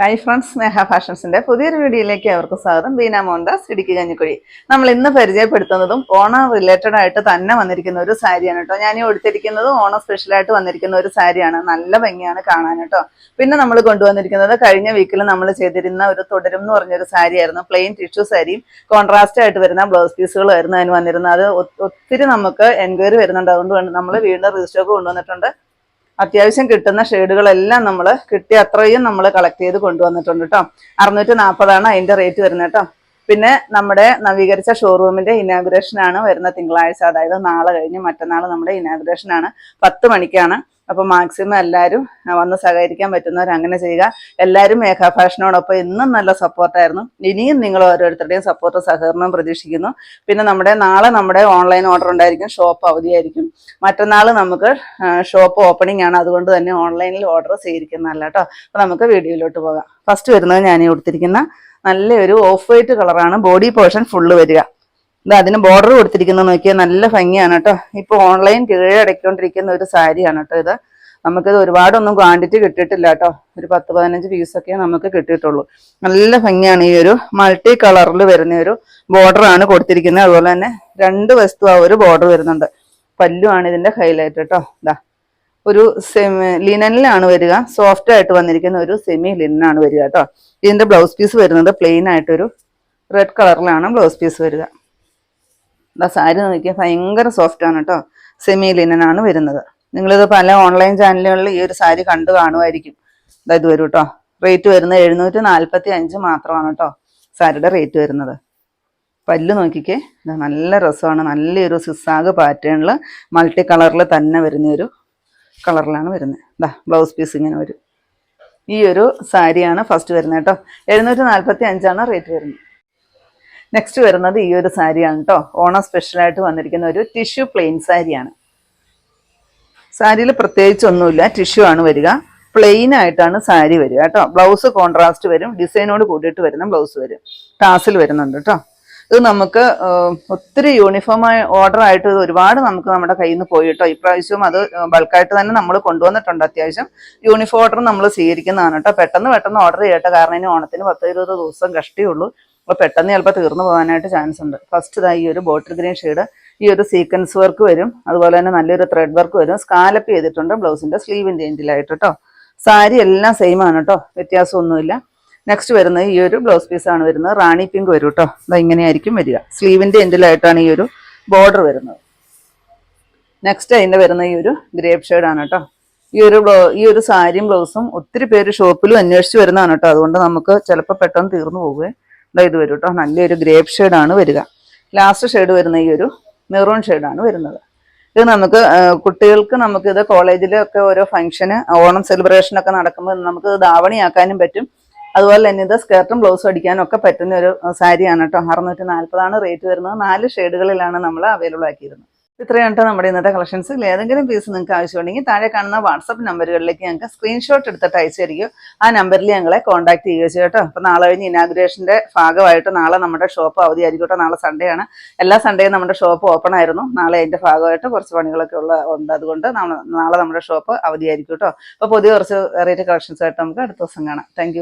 Hi friends സ്നേഹ ഫാഷൻസിന്റെ പുതിയൊരു വീഡിയോയിലേക്ക് അവർക്ക് സ്വാഗതം. ബീന മോഹൻദാസ് ഇടുക്കി കഞ്ഞിക്കുഴി. നമ്മൾ ഇന്ന് പരിചയപ്പെടുത്തുന്നതും ഓണം റിലേറ്റഡ് ആയിട്ട് തന്നെ വന്നിരിക്കുന്ന ഒരു സാരിയാണ് കേട്ടോ. ഞാൻ ഈ ഓണ ഓണം സ്പെഷ്യലായിട്ട് വന്നിരിക്കുന്ന ഒരു സാരിയാണ്. നല്ല ഭംഗിയാണ് കാണാൻ കേട്ടോ. പിന്നെ നമ്മൾ കൊണ്ടുവന്നിരിക്കുന്നത് കഴിഞ്ഞ വീക്കിൽ നമ്മൾ ചെയ്തിരുന്ന ഒരു തുടരും എന്ന് പറഞ്ഞൊരു സാരിയായിരുന്നു. പ്ലെയിൻ ടിഷ്യൂ സാരിയും കോൺട്രാസ്റ്റ് ആയിട്ട് വരുന്ന ബ്ലൗസ് പീസുകളായിരുന്നു അതിന് വന്നിരുന്നത്. അത് ഒത്തിരി നമുക്ക് എൻക്വയറി വരുന്നുണ്ട്. അതുകൊണ്ട് നമ്മൾ വീണ്ടും റീസ്റ്റോക്ക് കൊണ്ടുവന്നിട്ടുണ്ട്. അത്യാവശ്യം കിട്ടുന്ന ഷെയ്ഡുകളെല്ലാം നമ്മൾ കിട്ടിയ അത്രയും നമ്മൾ കളക്ട് ചെയ്ത് കൊണ്ടുവന്നിട്ടുണ്ട് കേട്ടോ അറുന്നൂറ്റി നാൽപ്പതാണ് അതിന്റെ റേറ്റ് വരുന്നത് കേട്ടോ പിന്നെ നമ്മുടെ നവീകരിച്ച ഷോറൂമിന്റെ ഇനാഗുറേഷൻ ആണ് വരുന്ന തിങ്കളാഴ്ച. അതായത് നാളെ കഴിഞ്ഞ് മറ്റന്നാൾ നമ്മുടെ ഇനാഗുറേഷൻ ആണ്. പത്ത് മണിക്കാണ് അപ്പൊ മാക്സിമം എല്ലാവരും വന്ന് സഹകരിക്കാൻ പറ്റുന്നവർ അങ്ങനെ ചെയ്യുക. എല്ലാവരും മേഘാ ഫാഷനോടൊപ്പം ഇന്നും നല്ല സപ്പോർട്ടായിരുന്നു ഇനിയും നിങ്ങൾ ഓരോരുത്തരുടെയും സപ്പോർട്ട് സഹകരണം പ്രതീക്ഷിക്കുന്നു. പിന്നെ നമ്മുടെ നാളെ നമ്മുടെ ഓൺലൈൻ ഓർഡർ ഉണ്ടായിരിക്കും. ഷോപ്പ് അവധിയായിരിക്കും. മറ്റന്നാൾ നമുക്ക് ഷോപ്പ് ഓപ്പണിംഗ് ആണ്. അതുകൊണ്ട് തന്നെ ഓൺലൈനിൽ ഓർഡർ സ്വീകരിക്കുന്നതല്ല കേട്ടോ. അപ്പൊ നമുക്ക് വീഡിയോയിലോട്ട് പോകാം. ഫസ്റ്റ് വരുന്നത് ഞാൻ കൊടുത്തിരിക്കുന്ന നല്ലൊരു ഓഫ് വൈറ്റ് കളറാണ് ബോഡി പോർഷൻ ഫുള്ള് വരിക. ഇത് അതിന് ബോർഡർ കൊടുത്തിരിക്കുന്നത് നോക്കിയാൽ നല്ല ഭംഗിയാണ് കേട്ടോ. ഇപ്പൊ ഓൺലൈൻ കീഴടക്കിക്കൊണ്ടിരിക്കുന്ന ഒരു സാരിയാണ് കേട്ടോ ഇത്. നമുക്കിത് ഒരുപാടൊന്നും ക്വാണ്ടിറ്റി കിട്ടിയിട്ടില്ല കേട്ടോ. ഒരു പത്ത് പതിനഞ്ച് പീസൊക്കെ നമുക്ക് കിട്ടിയിട്ടുള്ളൂ. നല്ല ഭംഗിയാണ് ഈ ഒരു മൾട്ടി കളറിൽ വരുന്ന ഒരു ബോർഡർ ആണ് കൊടുത്തിരിക്കുന്നത്. അതുപോലെ തന്നെ രണ്ട് വസ്തു ആ ഒരു ബോർഡർ വരുന്നുണ്ട്. പല്ലുമാണ് ഇതിന്റെ ഹൈലൈറ്റ് കേട്ടോ. ഇതാ ഒരു സെമി ലിനനിലാണ് വരിക. സോഫ്റ്റ് ആയിട്ട് വന്നിരിക്കുന്ന ഒരു സെമി ലിനനാണ് വരിക കേട്ടോ. ഇതിന്റെ ബ്ലൗസ് പീസ് വരുന്നത് പ്ലെയിൻ ആയിട്ടൊരു റെഡ് കളറിലാണ് ബ്ലൗസ് പീസ് വരിക. ഇതാ സാരി നോക്കിയാൽ ഭയങ്കര സോഫ്റ്റ് ആണ് കേട്ടോ സെമി ലിനനാണ് വരുന്നത്. നിങ്ങളിത് പല ഓൺലൈൻ ചാനലുകളിൽ ഈ ഒരു സാരി കണ്ടു കാണുമായിരിക്കും ഇത് വരും കേട്ടോ റേറ്റ് വരുന്നത് എഴുന്നൂറ്റി നാൽപ്പത്തി അഞ്ച് മാത്രമാണ് കേട്ടോ സാരിയുടെ റേറ്റ് വരുന്നത്. പല്ല് നോക്കിക്കേ ഇത് നല്ല രസമാണ്. നല്ലൊരു സിസാഗ് പാറ്റേണിൽ മൾട്ടി കളറിൽ തന്നെ വരുന്ന ഒരു കളറിലാണ് വരുന്നത്. ഇതാ ബ്ലൗസ് പീസ് ഇങ്ങനെ വരും. ഈ ഒരു സാരിയാണ് ഫസ്റ്റ് വരുന്നത് കേട്ടോ എഴുന്നൂറ്റി നാൽപ്പത്തി അഞ്ചാണ് റേറ്റ് വരുന്നത്. നെക്സ്റ്റ് വരുന്നത് ഈ ഒരു സാരിയാണ് കേട്ടോ ഓണം സ്പെഷ്യലായിട്ട് വന്നിരിക്കുന്ന ഒരു ടിഷ്യൂ പ്ലെയിൻ സാരിയാണ് സാരിയിൽ പ്രത്യേകിച്ച് ഒന്നുമില്ല ടിഷ്യൂ ആണ് വരിക. പ്ലെയിൻ ആയിട്ടാണ് സാരി വരിക കേട്ടോ ബ്ലൗസ് കോൺട്രാസ്റ്റ് വരും ഡിസൈനോട് കൂടിയിട്ട് വരുന്ന ബ്ലൗസ് വരും. ടാസിൽ വരുന്നുണ്ട് കേട്ടോ ഇത് നമുക്ക് ഒത്തിരി യൂണിഫോമായി ഓർഡർ ആയിട്ട് ഒരുപാട് നമുക്ക് നമ്മുടെ കയ്യിൽ നിന്ന് പോയി കേട്ടോ ഇപ്രാവശ്യവും അത് ബൾക്കായിട്ട് തന്നെ നമ്മൾ കൊണ്ടുവന്നിട്ടുണ്ട് അത്യാവശ്യം. യൂണിഫോം ഓർഡർ നമ്മൾ സ്വീകരിക്കുന്നതാണ് കേട്ടോ പെട്ടെന്ന് പെട്ടെന്ന് ഓർഡർ ചെയ്യട്ടെ. കാരണം ഇനി ഓണത്തിന് പത്ത് ഇരുപത് ദിവസം കഷ്ടിയുള്ളൂ. അപ്പോൾ പെട്ടെന്ന് ചിലപ്പോൾ തീർന്നു പോകാനായിട്ട് ചാൻസ് ഉണ്ട്. ഫസ്റ്റ് ഇതാ ഈ ഒരു ബോട്ടിൽ ഗ്രീൻ ഷെയ്ഡ് ഈ ഒരു സീക്വൻസ് വർക്ക് വരും. അതുപോലെ തന്നെ നല്ലൊരു ത്രെഡ് വർക്ക് വരും. സ്കാലപ്പ് ചെയ്തിട്ടുണ്ട് ബ്ലൗസിന്റെ സ്ലീവിന്റെ എൻഡിലായിട്ട് കേട്ടോ സാരി എല്ലാം സെയിം ആണ് കേട്ടോ വ്യത്യാസമൊന്നുമില്ല. നെക്സ്റ്റ് വരുന്നത് ഈ ഒരു ബ്ലൗസ് പീസ് ആണ് വരുന്നത്. റാണി പിങ്ക് വരും കേട്ടോ അതാ ഇങ്ങനെയായിരിക്കും വരിക. സ്ലീവിന്റെ എൻഡിലായിട്ടാണ് ഈ ഒരു ബോർഡർ വരുന്നത്. നെക്സ്റ്റ് അതിന്റെ വരുന്ന ഈ ഒരു ഗ്രേപ്പ് ആണ് കേട്ടോ ഈ ഒരു ഈ ഒരു സാരിയും ബ്ലൗസും ഒത്തിരി പേര് ഷോപ്പിലും അന്വേഷിച്ച് വരുന്നതാണ് കേട്ടോ അതുകൊണ്ട് നമുക്ക് ചിലപ്പോൾ പെട്ടെന്ന് തീർന്നു പോകുകയെ ഇതാ വരും കേട്ടോ നല്ലൊരു ഗ്രേപ്പ് ഷെയ്ഡാണ് വരിക. ലാസ്റ്റ് ഷെയ്ഡ് വരുന്ന ഈ ഒരു മെറൂൺ ഷെയ്ഡാണ് വരുന്നത്. ഇത് നമുക്ക് കുട്ടികൾക്ക് നമുക്കിത് കോളേജിലൊക്കെ ഓരോ ഫംഗ്ഷന് ഓണം സെലിബ്രേഷനൊക്കെ നടക്കുമ്പോൾ നമുക്ക് ധാവണിയാക്കാനും പറ്റും. അതുപോലെ തന്നെ ഇത് സ്കേർട്ടും ബ്ലൗസും അടിക്കാനും ഒക്കെ പറ്റുന്ന ഒരു സാരിയാണ് കേട്ടോ അറുന്നൂറ്റി നാൽപ്പതാണ് റേറ്റ് വരുന്നത്. നാല് ഷെയ്ഡുകളിലാണ് നമ്മൾ അവൈലബിൾ ആക്കിയിരുന്നത്. ഇത്രയാണ് നമ്മുടെ ഇന്നത്തെ കളക്ഷൻസ് ഏതെങ്കിലും പീസ് നിങ്ങൾക്ക് ആവശ്യമുണ്ടെങ്കിൽ താഴെ കാണുന്ന വാട്സപ്പ് നമ്പറുകളിലേക്ക് ഞങ്ങൾക്ക് സ്ക്രീൻഷോട്ട് എടുത്തിട്ട് അയച്ചു തരികയോ ആ നമ്പറിൽ ഞങ്ങളെ കോൺടാക്ട് ചെയ്യുകയോ ചെയ്യും കേട്ടോ. അപ്പോൾ നാളെ കഴിഞ്ഞ് ഇനാഗുറേഷന്റെ ഭാഗമായിട്ട് നാളെ നമ്മുടെ ഷോപ്പ് അവധിയായിരിക്കും കേട്ടോ നാളെ സൺഡേ ആണ്. എല്ലാ സൺഡേയും നമ്മുടെ ഷോപ്പ് ഓപ്പൺ ആയിരുന്നു. നാളെ അതിന്റെ ഭാഗമായിട്ട് കുറച്ച് പണികളൊക്കെ ഉള്ള ഉണ്ട്. അതുകൊണ്ട് നാളെ നമ്മുടെ ഷോപ്പ് അവധിയായിരിക്കും കേട്ടോ. അപ്പോൾ പുതിയ കുറച്ച് വെറൈറ്റി കളക്ഷൻസ് ആയിട്ട് നമുക്ക് അടുത്ത ദിവസം കാണാം. താങ്ക്